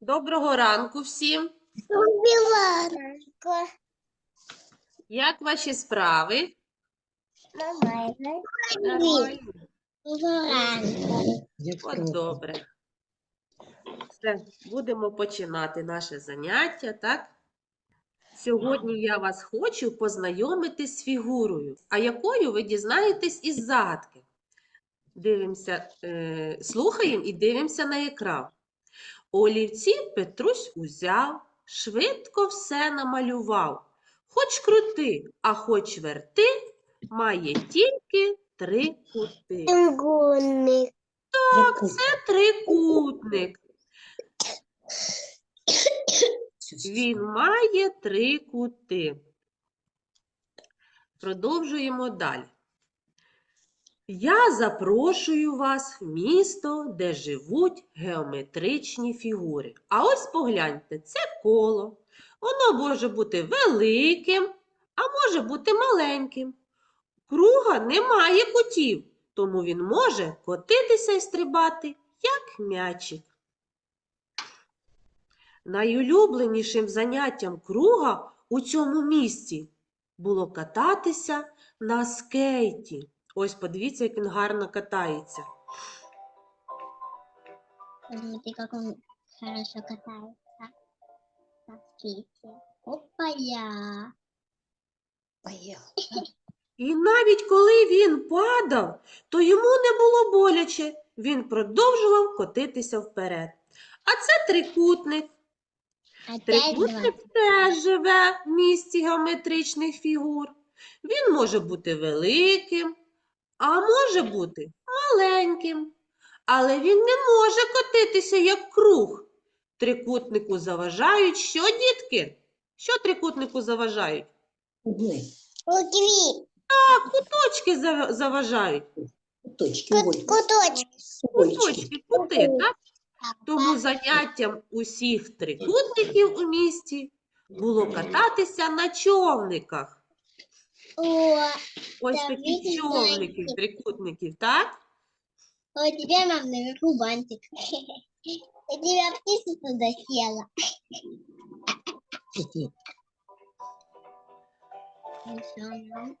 Доброго ранку всім. Убиванка. Як ваші справи? Нормально. Нормально? От добре. Все, будемо починати наше заняття, так? Сьогодні я вас хочу познайомити з фігурою, а якою ви дізнаєтесь із загадки. Дивимося, е, слухаємо і дивимося на екран. Олівці Петрусь узяв, швидко все намалював. Хоч крути, а хоч верти, має тільки три кути. Треугольник. Так, це трикутник. Він має три кути. Продовжуємо далі. Я запрошую вас в місто, де живуть геометричні фігури. А ось погляньте, це коло. Воно може бути великим, а може бути маленьким. Круга немає кутів, тому він може котитися і стрибати, як м'ячик. Найулюбленішим заняттям круга у цьому місці було кататися на скейті. Ось подивіться, як він гарно катається. Посмотри, как он хорошо катается. На скейте. Опа-я. І навіть коли він падав, то йому не було боляче. Він продовжував котитися вперед. А це трикутник. Трикутник теж живе в місті геометричних фігур. Він може бути великим, а може бути маленьким. Але він не може котитися як круг. Трикутнику заважають що, дітки? Що трикутнику заважають? Угли, Так, куточки заважають. точки, Куточки. Куточки, кути, так? Тому заняттям усіх трикутників у місті було кататися на човниках. О, Ось Так, такі видите, човників, знаете. трикутників, так? а у тебя, мам, наверху бантик. У тебя птица туда села. Які? Ну всё, мам.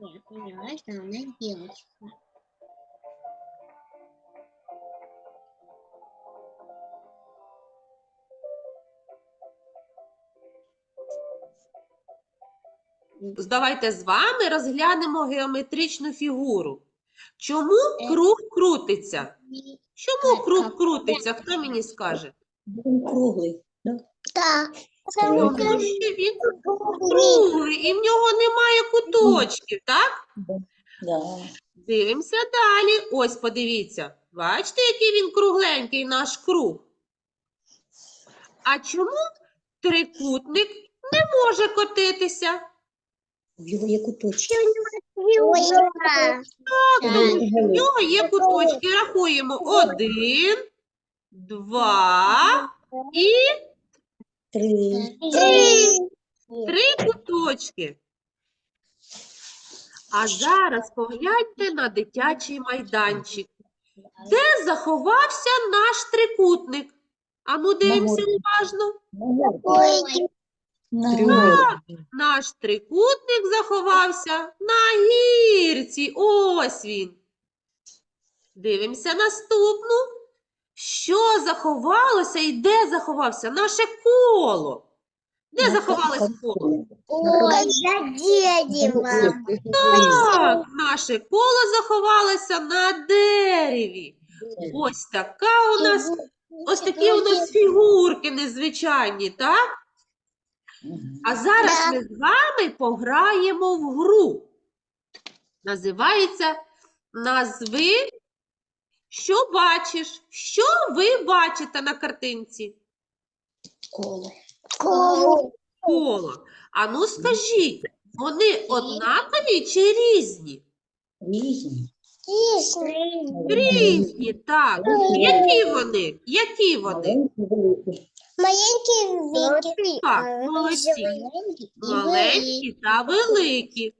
Я поняла, что она девочка. Давайте з вами розглянемо геометричну фігуру. Чому Е. круг крутиться? Чому круг крутиться? Хто мені скаже? Він круглий. Да. Тому що він круглий і в нього немає куточків, так? Да. Дивимося далі. Ось подивіться. Бачите, який він кругленький наш круг? А чому трикутник не може котитися? В його є куточки. Так, в нього є куточки. Рахуємо один, два і Три. три куточки. А зараз погляньте на дитячий майданчик. Де заховався наш трикутник? Ану, дивимося уважно. На Так. Наш трикутник заховався на гірці. Ось він. Дивимося наступну. Що заховалося і де заховався? Наше коло. Де На заховалось коло? Ой, за деревом. Так, наше коло заховалося на дереві. Ось така у нас, ось такі у нас фігурки незвичайні, так? А зараз ми з вами пограємо в гру. Називається Назви, що бачиш? Що ви бачите на картинці? Коло. Коло. Коло. А ну скажіть, вони однакові чи різні? Різні. Різні, так. Які вони? Які вони? Маленькі, великі. Маленький великий. Так, молодці. Маленькі та великі.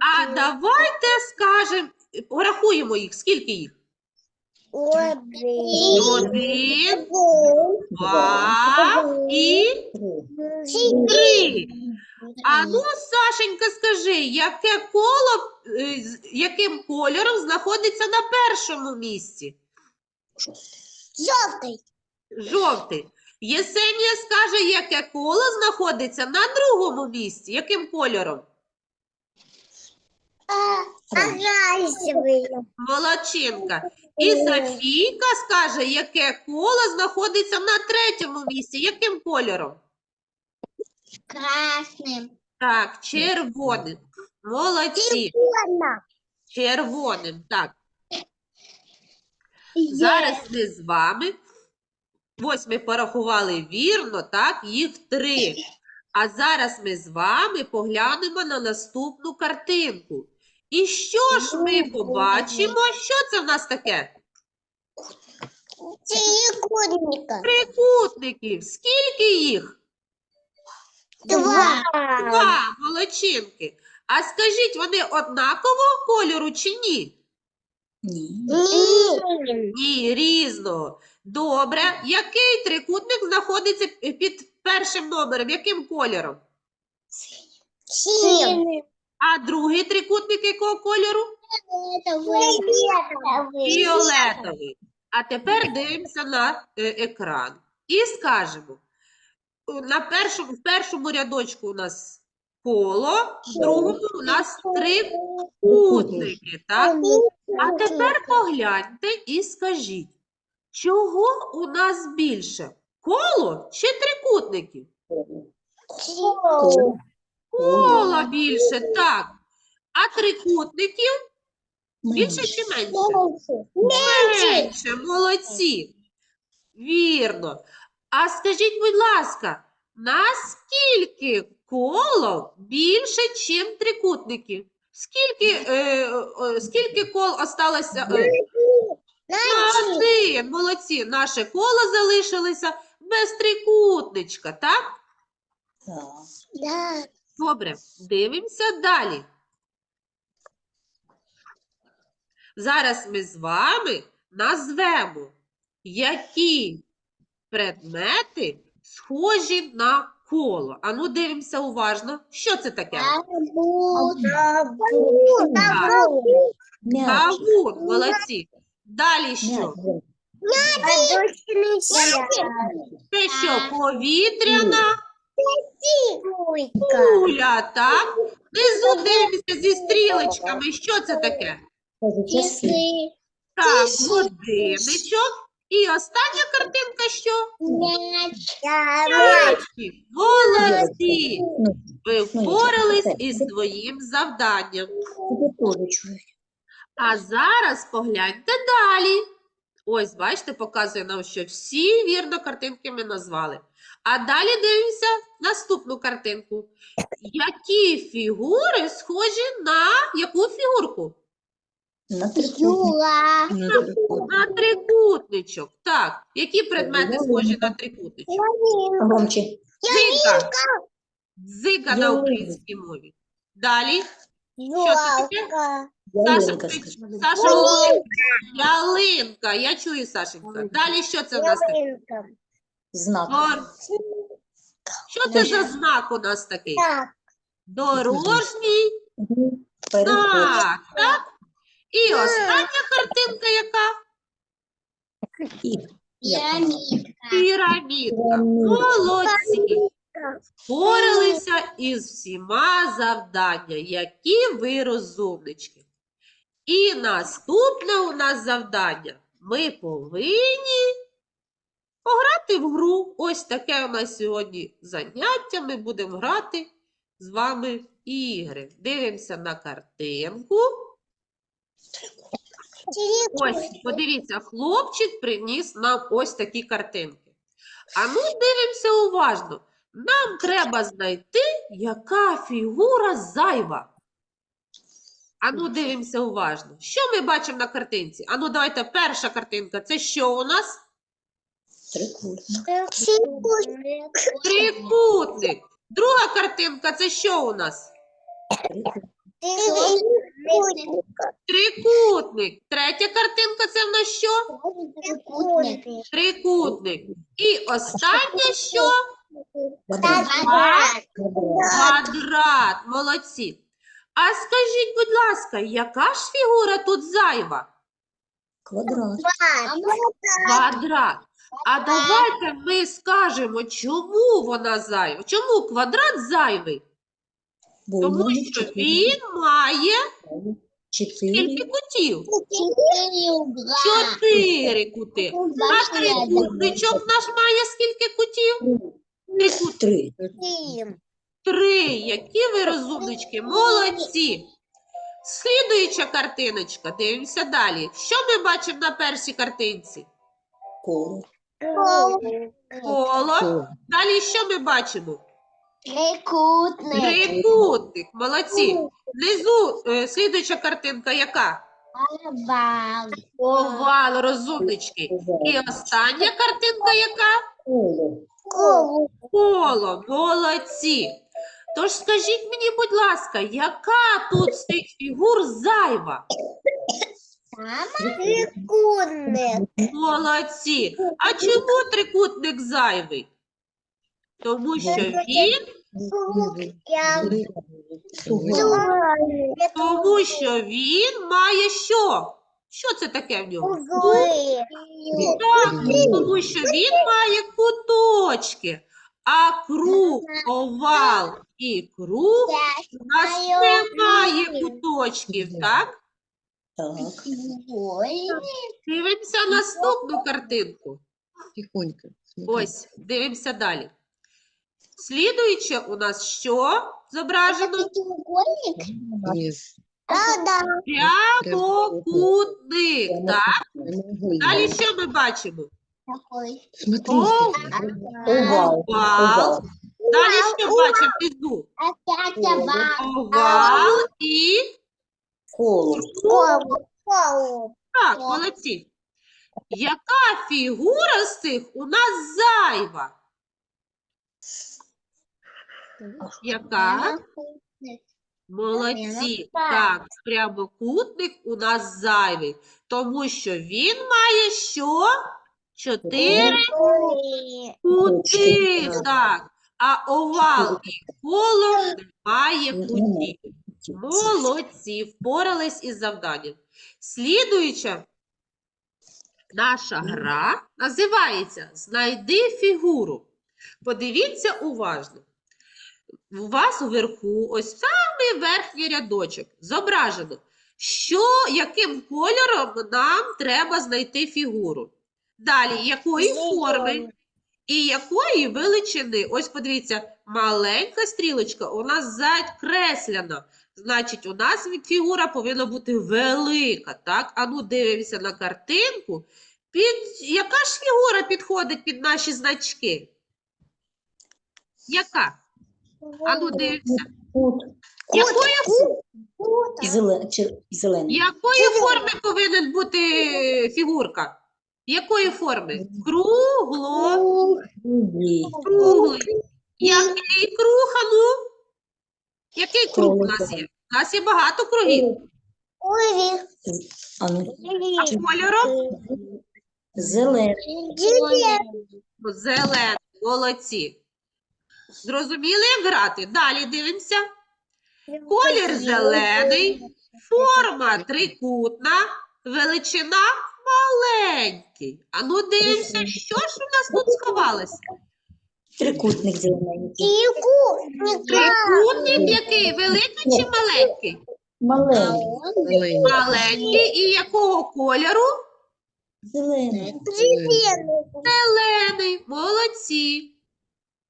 А давайте скажемо, порахуємо їх. Скільки їх? Один, два і Три. А ну, Сашенька, скажи, яке коло, е, яким кольором знаходиться на першому місці? Жовтий. Жовтий. Єсенія скаже, яке коло знаходиться на другому місці. Яким кольором? Оранжевий. Молодчинка. І Софійка скаже, яке коло знаходиться на третьому місці. Яким кольором? Красним. Так, червоним. Молодці. Червоним. Так. Зараз ми з вами. Ось ми порахували вірно, так, їх три. А зараз ми з вами поглянемо на наступну картинку. І що ж ми побачимо? Що це в нас таке? Трикутника. Трикутників. Скільки їх? Два. Два, молодчинки. А скажіть, вони однакового кольору чи ні? Ні. Ні. Ні, різного. Добре. Який трикутник знаходиться під першим номером? Яким кольором? Синій. А другий трикутник якого кольору? Фіолетовий. Фіолетовий. А тепер дивимося на е, екран. І скажемо. На першому, в першому рядочку у нас коло, в другому у нас трикутники. Так? А тепер погляньте і скажіть, чого у нас більше? Коло чи трикутників? Коло. Кола більше, так. А трикутників більше чи менше? Менше. Молодці. Вірно. А скажіть, будь ласка, наскільки коло більше, чим трикутників? Скільки, е, е, скільки кол осталося? Е, один. Молодці. Наше коло залишилося без трикутничка, так? Так. Да. Добре, дивимося далі. Зараз ми з вами назвемо, які предмети схожі на коло. Ану, дивимося уважно. Що це таке? М'яч. Кавун, молодці. Далі що? Це що, повітряна куля, так? Внизу дивимося зі стрілочками. Що це таке? Так, годинничок. І остання картинка що? М'яч. М'ячик. Молодці! Ви впорались із своїм завданням. А зараз погляньте далі. Ось, бачите, показує нам, що всі вірно картинки ми назвали. А далі дивимося наступну картинку. Які фігури схожі на яку фігурку? На трикутник. Юла. На трикутничок. Так, які предмети схожі на трикутничок? Громче. Дзига. Дзига на українській мові. Далі. Що це таке? Саша, Ялинка, ти- скажи. Саша говорить, ялинка. Я чую, Сашенька. Далі що це в нас таке? Ялинка. Знак. Дор- Що це за знак у нас такий? Так. Дорожній Переход. знак, так? І остання картинка яка? І. Пірамідка. Молодці. Впоралися із всіма завдання, які ви розумнички. І наступне у нас завдання. Ми повинні пограти в гру. Ось таке у нас сьогодні заняття. Ми будемо грати з вами ігри. Дивимося на картинку. Ось, подивіться, хлопчик приніс нам ось такі картинки. А ну дивимося уважно. Нам треба знайти, яка фігура зайва. А ну дивимося уважно. Що ми бачимо на картинці? А ну давайте перша картинка. Це що у нас? Трикутник. Трикутник. Друга картинка це що у нас? Трикутник. Третя картинка це в нас що? Трикутник. І останнє що? Квадрат. Квадрат. Молодці. А скажіть, будь ласка, яка ж фігура тут зайва? Квадрат. Квадрат. А давайте ми скажемо, чому вона зайва? Чому квадрат зайвий? Бо Тому що чотири. він має Чотири. скільки кутів? Чотири кути. А трикутничок наш має скільки кутів? Три. Три. Які ви розумнички, молодці. Слідуюча картиночка, дивимося далі. Що ми бачимо на першій картинці? Коло. Коло. Далі що ми бачимо? Трикутник. Трикутник. Молодці. Внизу е, слідуюча картинка яка? Овал. Овал, розумнички. І остання картинка яка? Коло. Коло. Коло, молодці. Тож скажіть мені, будь ласка, яка тут з цих фігур зайва? Трикутник. Молодці. А чому трикутник зайвий? Тому що він, тому що він має що? Що це таке в нього? Так, тому що він має куточки, а круг, овал і круг у нас немає куточків, так? Так. Дивимося наступну картинку. Тихонько. Ось, дивимося далі. Слідуюче у нас що зображено? Прямокутник. Так, далі що ми бачимо? Смотри. О, Овал. Овал. Далі що бачимо внизу? Овал і Коло. так, молодці. Яка фігура з цих у нас зайва? Яка? Молодці. Так, прямокутник у нас зайвий, тому що він має що? Чотири кути. так. А овал і коло має кутів. Молодці, впорались із завданням. Слідуюча наша гра називається Знайди фігуру. Подивіться уважно. У вас вверху, ось самий верхній рядочок, зображено, що, яким кольором нам треба знайти фігуру. Далі, якої форми і якої величини. Ось подивіться, маленька стрілочка у нас закреслена. Значить, у нас фігура повинна бути велика. Так? А ну дивимося на картинку. Під... Яка ж фігура підходить під наші значки? Яка? А ну дивимося. Якої, Зеле- чи- якої форми повинен бути фігурка? Якої форми? Кругло. Круглий. Який круг, а ну? Який круг у нас є? У нас є багато кругів. А ну, А кольором? зелений. Зелений. Молодці. Зрозуміли, як грати? Далі дивимося. Колір зелений, форма трикутна, величина маленький. А ну дивимося, що ж у нас тут сховалося? Трикутник зелененький. Трикутник який? Великий чи маленький? Маленький. Зелений. Маленький. І якого кольору? Зелений. Зелений. Молодці.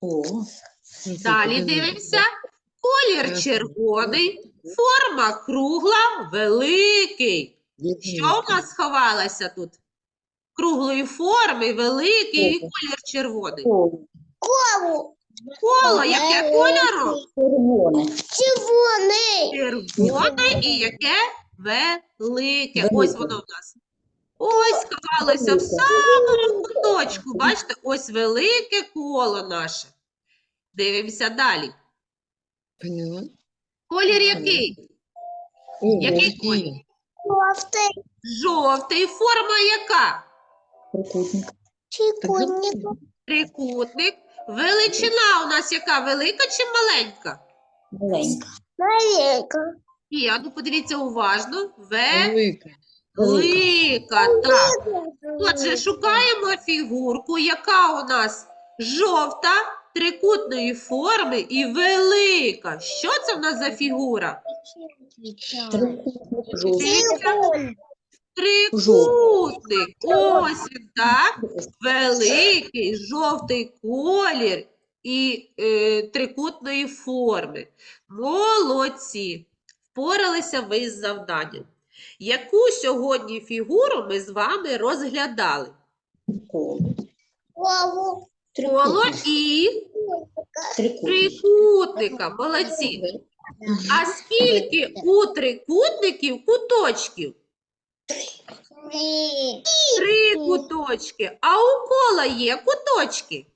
О, Далі дивимося. Колір червоний, форма кругла, великий. Що в нас сховалося тут? Круглої форми, великий і колір червоний. коло. Коло, яке кольору? Червоне. Червоне і яке велике. Ось воно в нас. Ось сховалося в самому куточку. Бачите, ось велике коло наше. Дивимося далі. Поняла. Колір Який який? колір? Жовтий Жовтий. Форма яка? Трикутник. трикутник. Трикутник. Величина у нас яка? Велика чи маленька? Маленька. Маленька. І, а ну подивіться уважно. Велика. Велика, так. Отже, шукаємо фігурку, яка у нас жовта, трикутної форми і велика. Що це в нас за фігура? Трикутник. Трикутник. Ось він, так. Великий жовтий колір і е, трикутної форми. Молодці! Впоралися ви з завданням. Яку сьогодні фігуру ми з вами розглядали? Коло. Коло і Трикутник. трикутника. Молодці. А скільки у трикутників куточків? Ні. Три куточки. А у кола є куточки?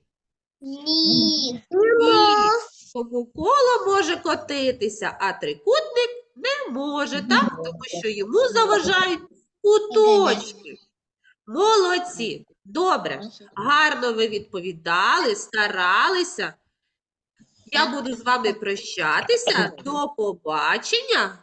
Ні. Ні. Тому коло може котитися, а трикутник не може, так? Тому що йому заважають куточки. Молодці. Добре. Гарно ви відповідали, старалися. Я буду з вами прощатися. До побачення.